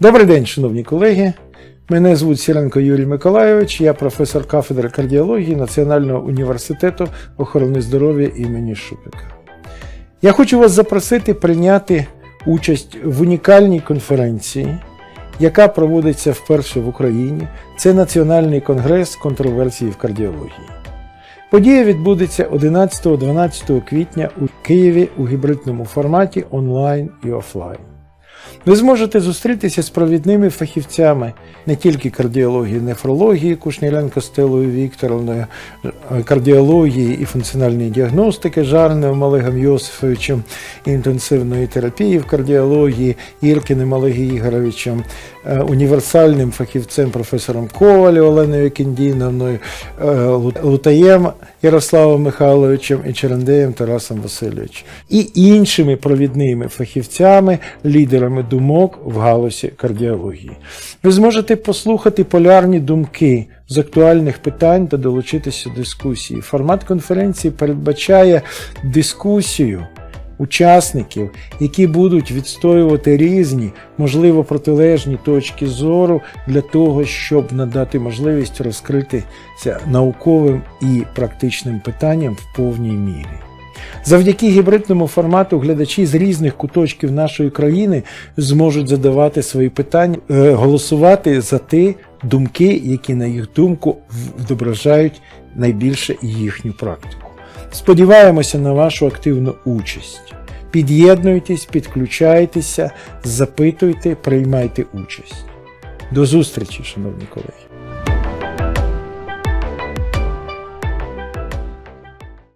Добрий день, шановні колеги. Мене звуть Сіренко Юрій Миколайович, я професор кафедри кардіології Національного університету охорони здоров'я імені Шупика. Я хочу вас запросити прийняти участь в унікальній конференції, яка проводиться вперше в Україні. Це Національний конгрес контроверсії в кардіології. Подія відбудеться 11-12 квітня у Києві у гібридному форматі онлайн і офлайн. Ви зможете зустрітися з провідними фахівцями не тільки кардіології, нефрології Кушніленко Стелою Вікторовною, кардіології і функціональної діагностики Жарним Олегом Йосифовичем, інтенсивної терапії в кардіології Іркіним Олегом Ігоровичем, е, універсальним фахівцем професором Ковалю Оленою Кіндіновною, е, Лутаєм Ярославом Михайловичем і Черендеєм Тарасом Васильовичем. І іншими провідними фахівцями, лідерами думок в галузі кардіології. Ви зможете послухати полярні думки з актуальних питань та долучитися до дискусії. Формат конференції передбачає дискусію учасників, які будуть відстоювати різні, можливо, протилежні точки зору для того, щоб надати можливість розкритися науковим і практичним питанням в повній мірі. Завдяки гібридному формату глядачі з різних куточків нашої країни зможуть задавати свої питання, е, голосувати за ті думки, які, на їх думку, відображають найбільше їхню практику. Сподіваємося на вашу активну участь. Під'єднуйтесь, підключайтеся, запитуйте, приймайте участь. До зустрічі, шановні колеги!